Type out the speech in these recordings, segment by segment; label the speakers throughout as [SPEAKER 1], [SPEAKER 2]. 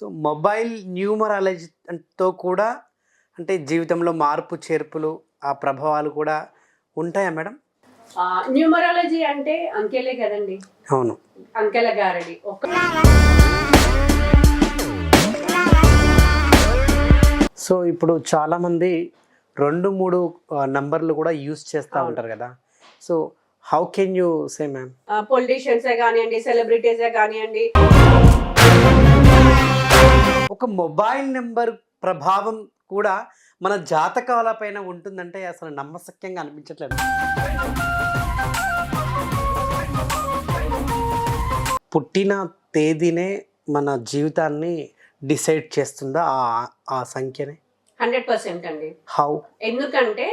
[SPEAKER 1] So mobile న్యూమరాలజీతో కూడా అంటే జీవితంలో మార్పు చేర్పులు ఆ ప్రభావాలు కూడా ఉంటాయా మేడం?
[SPEAKER 2] న్యూమరాలజీ అంటే అంకెలే కదండి.
[SPEAKER 1] అవును.
[SPEAKER 2] అంకెల గారడి. ఒక
[SPEAKER 1] సో ఇప్పుడు చాలామంది రెండు మూడు నంబర్లు కూడా యూస్ చేస్తూ. ఉంటారు కదా. So how can you say ma'am?
[SPEAKER 2] పొలిటీషియన్సే కానివ్వండి సెలబ్రిటీసే కానివ్వండి.
[SPEAKER 1] ఒక మొబైల్ నెంబర్ ప్రభావం కూడా మన జాతకాల పైన ఉంటుందంటే అసలు నమ్మశక్యంగా అనిపించట్లేదు. పుట్టిన తేదీనే మన జీవితాన్ని డిసైడ్ చేస్తుందా ఆ ఆ సంఖ్యనే?
[SPEAKER 2] హండ్రెడ్ పర్సెంట్ అండి.
[SPEAKER 1] హౌ
[SPEAKER 2] ఎందుకంటే.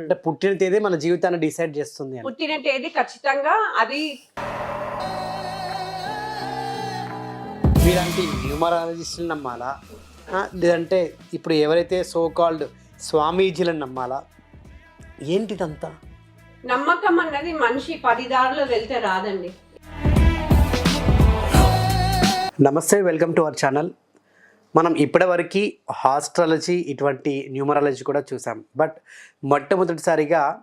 [SPEAKER 1] అంటే పుట్టిన తేదీ మన జీవితాన్ని డిసైడ్ చేస్తుంది
[SPEAKER 2] పుట్టిన తేదీ ఖచ్చితంగా అది
[SPEAKER 1] మీలాంటి న్యూమరాలజిస్టులు నమ్మాలా? లేదంటే ఇప్పుడు ఎవరైతే సో కాల్డ్ స్వామీజీలను నమ్మాలా? ఏంటిదంతా?
[SPEAKER 2] నమ్మకం అన్నది మనిషి పది దారిలో వెళ్తే రాదండి.
[SPEAKER 1] నమస్తే వెల్కమ్ టు అవర్ ఛానల్. మనం ఇప్పటివరకు హాస్ట్రాలజీ ఇటువంటి న్యూమరాలజీ కూడా చూసాం. బట్ మొట్టమొదటిసారిగా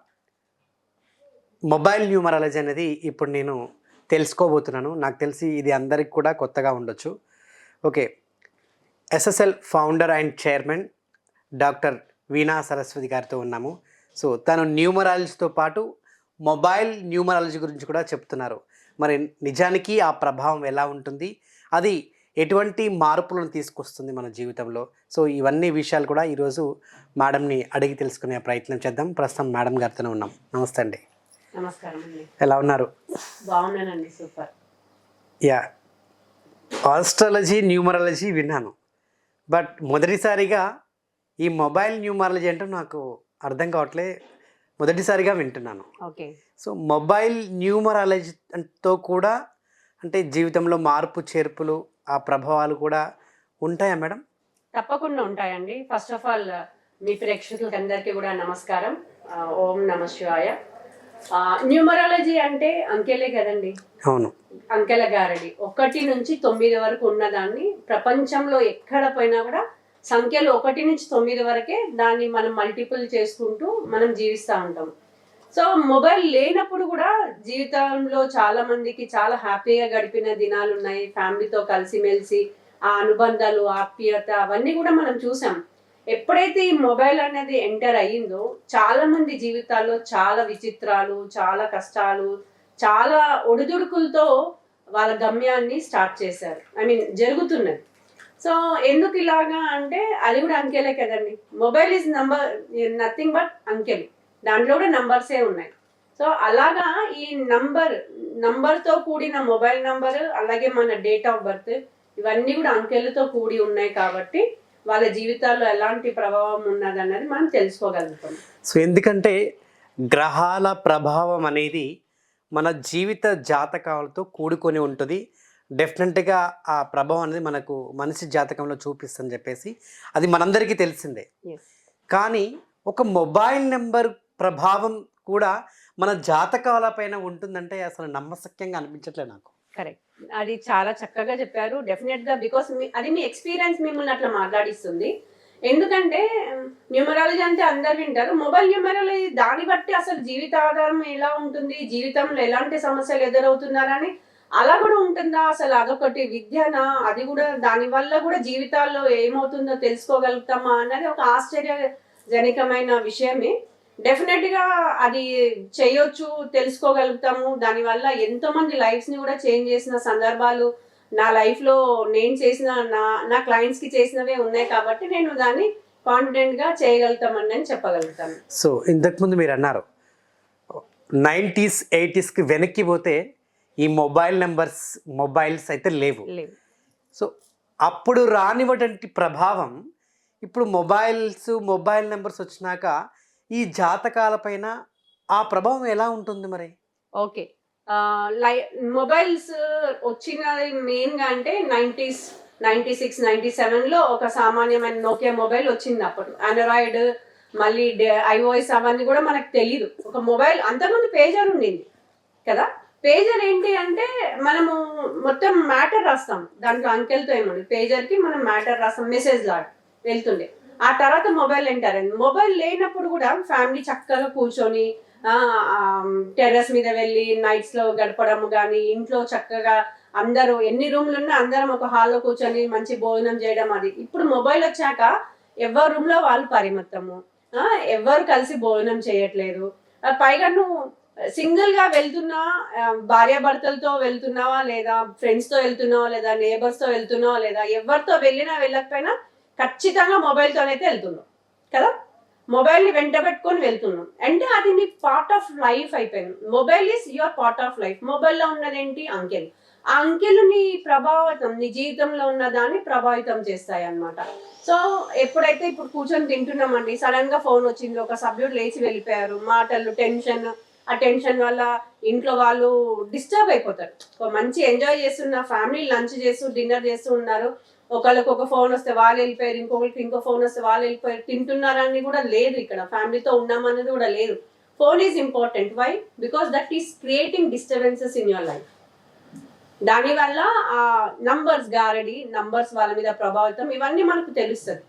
[SPEAKER 1] మొబైల్ న్యూమరాలజీ అనేది ఇప్పుడు నేను తెలుసుకోబోతున్నాను. నాకు తెలిసి ఇది అందరికి కూడా కొత్తగా ఉండొచ్చు. Okay. SSL founder and chairman doctor Veena Saraswati గారితో ఉన్నాము. సో తను న్యూమరాలజీతో పాటు మొబైల్ న్యూమరాలజీ గురించి కూడా చెప్తున్నారు. మరి నిజానికి ఆ ప్రభావం ఎలా ఉంటుంది? అది ఎటువంటి మార్పులను తీసుకొస్తుంది మన జీవితంలో? సో ఇవన్నీ విషయాలు కూడా ఈరోజు మేడంని అడిగి తెలుసుకునే ప్రయత్నం చేద్దాం. ప్రస్తుతం మేడం గారితోనే ఉన్నాం. నమస్తే అండి.
[SPEAKER 2] నమస్కారం అండి.
[SPEAKER 1] ఎలా ఉన్నారు?
[SPEAKER 2] బాగున్నానండి సూపర్.
[SPEAKER 1] యా ఆస్ట్రాలజీ న్యూమరాలజీ విన్నాను. బట్ మొదటిసారిగా ఈ మొబైల్ న్యూమరాలజీ అంటే నాకు అర్థం కావట్లే. మొదటిసారిగా వింటున్నాను.
[SPEAKER 2] ఓకే.
[SPEAKER 1] సో మొబైల్ న్యూమరాలజీతో కూడా అంటే జీవితంలో మార్పు చేర్పులు ఆ ప్రభావాలు కూడా ఉంటాయా మేడం?
[SPEAKER 2] తప్పకుండా ఉంటాయండి. ఫస్ట్ ఆఫ్ ఆల్ మీ ప్రేక్షకులకి అందరికీ కూడా నమస్కారం. ఓం నమ శివాయ. న్యూమరాలజీ అంటే అంకెలే కదండి.
[SPEAKER 1] అవును.
[SPEAKER 2] అంకెల గారడి. ఒకటి నుంచి తొమ్మిది వరకు ఉన్నదాన్ని ప్రపంచంలో ఎక్కడ పోయినా కూడా సంఖ్యలు ఒకటి నుంచి తొమ్మిది వరకే దాన్ని మనం మల్టిపుల్ చేసుకుంటూ మనం జీవిస్తూ ఉంటాం. సో మొబైల్ లేనప్పుడు కూడా జీవితంలో చాలా మందికి చాలా హ్యాపీగా గడిపిన దినాలు ఉన్నాయి ఫ్యామిలీతో కలిసిమెలిసి ఆ అనుబంధాలు ఆప్యాయత అవన్నీ కూడా మనం చూసాం. ఎప్పుడైతే ఈ మొబైల్ అనేది ఎంటర్ అయ్యిందో చాలా మంది జీవితాల్లో చాలా విచిత్రాలు చాలా కష్టాలు చాలా ఒడిదుడుకులతో వాళ్ళ గమ్యాన్ని స్టార్ట్ చేశారు. ఐ మీన్ జరుగుతున్నది. సో ఎందుకు ఇలాగా అంటే అది కూడా అంకెలే కదండి. Mobile is number nothing but అంకెలు. దాంట్లో కూడా నంబర్సే ఉన్నాయి. సో అలాగా ఈ నంబర్ నంబర్తో కూడిన మొబైల్ నంబర్ అలాగే మన డేట్ ఆఫ్ బర్త్ ఇవన్నీ కూడా అంకెలతో కూడి ఉన్నాయి కాబట్టి వాళ్ళ జీవితాల్లో ఎలాంటి ప్రభావం ఉన్నది అన్నది మనం తెలుసుకోగలుగుతాం.
[SPEAKER 1] సో ఎందుకంటే గ్రహాల ప్రభావం అనేది మన జీవిత జాతకాలతో కూడుకొని ఉంటుంది. డెఫినెట్గా ఆ ప్రభావం అనేది మనకు మనిషి జాతకంలో చూపిస్తుందని చెప్పేసి అది మనందరికీ తెలిసిందే. కానీ ఒక మొబైల్ నెంబర్ ప్రభావం కూడా మన జాతకాల పైన ఉంటుందంటే అసలు నమ్మశక్యంగా అనిపించట్లే నాకు.
[SPEAKER 2] కరెక్ట్ అది చాలా చక్కగా చెప్పారు. డెఫినెట్గా బికాస్ అది మీ ఎక్స్పీరియన్స్ మిమ్మల్ని అట్లా మాట్లాడిస్తుంది. ఎందుకంటే న్యూమరాలజీ అంటే అందరు వింటారు. మొబైల్ న్యూమరాలజీ దాన్ని బట్టి అసలు జీవిత ఆధారం ఎలా ఉంటుంది? జీవితంలో ఎలాంటి సమస్యలు ఎదురవుతున్నారని అలా కూడా ఉంటుందా? అసలు అదొకటి విద్యనా? అది కూడా దాని వల్ల కూడా జీవితాల్లో ఏమవుతుందో తెలుసుకోగలుగుతామా? అన్నది ఒక ఆశ్చర్యజనకమైన విషయమే. డెఫినెట్గా అది చేయొచ్చు తెలుసుకోగలుగుతాము. దానివల్ల ఎంతో మంది లైఫ్స్ని కూడా చేంజ్ చేసిన సందర్భాలు నా లైఫ్లో నేను చేసిన నా నా క్లయింట్స్కి చేసినవే ఉన్నాయి కాబట్టి నేను దాన్ని కాన్ఫిడెంట్గా చేయగలుగుతామని నేను చెప్పగలుగుతాను.
[SPEAKER 1] సో ఇంతకుముందు మీరు అన్నారు నైంటీస్ ఎయిటీస్కి వెనక్కి పోతే ఈ మొబైల్ నెంబర్స్ మొబైల్స్ అయితే లేవు.
[SPEAKER 2] లేవు.
[SPEAKER 1] సో అప్పుడు రానివ్వటువంటి ప్రభావం ఇప్పుడు మొబైల్స్ మొబైల్ నెంబర్స్ వచ్చినాక ఈ జాతకాల పైన ఆ ప్రభావం ఎలా ఉంటుంది మరి?
[SPEAKER 2] ఓకే. లై మొబైల్స్ వచ్చినది మెయిన్గా అంటే నైంటీస్ నైంటీ సిక్స్ నైంటీ సెవెన్లో ఒక సామాన్యమైన నోకియా మొబైల్ వచ్చింది అప్పుడు. ఆండ్రాయిడ్ మళ్ళీ ఐఓఎస్ అవన్నీ కూడా మనకు తెలియదు ఒక మొబైల్ అంతకుముందు పేజర్ ఉండింది కదా? పేజర్ ఏంటి అంటే మనము మొత్తం మ్యాటర్ రాస్తాం. దాంట్లో అంకెలతో ఏముంది పేజర్కి మనం మ్యాటర్ రాస్తాం మెసేజ్ లాగా వెళ్తుండే. ఆ తర్వాత మొబైల్ అంటారండి మొబైల్ లేనప్పుడు కూడా ఫ్యామిలీ చక్కగా కూర్చొని టెర్రస్ మీద వెళ్ళి నైట్స్లో గడపడం కానీ ఇంట్లో చక్కగా అందరూ ఎన్ని రూమ్లు ఉన్నా అందరం ఒక హాల్లో కూర్చొని మంచి భోజనం చేయడం అది. ఇప్పుడు మొబైల్ వచ్చాక ఎవరి రూమ్లో వాళ్ళు పరిమితము ఎవరు కలిసి భోజనం చేయట్లేదు. పైగా నువ్వు సింగిల్గా వెళ్తున్నా భార్యాభర్తలతో వెళ్తున్నావా లేదా ఫ్రెండ్స్తో వెళ్తున్నావా లేదా నేబర్స్తో వెళ్తున్నావా లేదా ఎవరితో వెళ్ళినా వెళ్ళకపోయినా ఖచ్చితంగా మొబైల్తోనైతే వెళ్తున్నాం. కదా? మొబైల్ని వెంటబెట్టుకొని వెంట పెట్టుకొని వెళ్తున్నాం. అంటే అది నీ పార్ట్ ఆఫ్ లైఫ్ అయిపోయింది. Mobile is your part of life మొబైల్లో ఉన్నదేంటి అంకెల్. ఆ అంకెలు నీ ప్రభావితం నీ జీవితంలో ఉన్న దాన్ని ప్రభావితం చేస్తాయి అనమాట సో ఎప్పుడైతే ఇప్పుడు కూర్చొని తింటున్నామండి సడన్గా ఫోన్ వచ్చింది ఒక సభ్యుడు లేచి వెళ్ళిపోయారు మాటలు టెన్షన్ ఆ టెన్షన్ వల్ల ఇంట్లో వాళ్ళు డిస్టర్బ్ అయిపోతారు. మంచి ఎంజాయ్ చేస్తున్న ఫ్యామిలీ లంచ్ చేస్తూ డిన్నర్ చేస్తూ ఉన్నారు. ఒకళ్ళకి ఒక ఫోన్ వస్తే వాళ్ళు వెళ్ళిపోయారు ఇంకొకరికి ఇంకో ఫోన్ వస్తే వాళ్ళు వెళ్ళిపోయారు. తింటున్నారని కూడా లేదు ఇక్కడ. ఫ్యామిలీతో ఉన్నామనేది కూడా లేదు. Phone is important why because that is creating disturbances in your life దానివల్ల ఆ నంబర్స్ గారడి నంబర్స్ వాళ్ళ మీద ప్రభావితం ఇవన్నీ మనకు తెలుస్తుంది.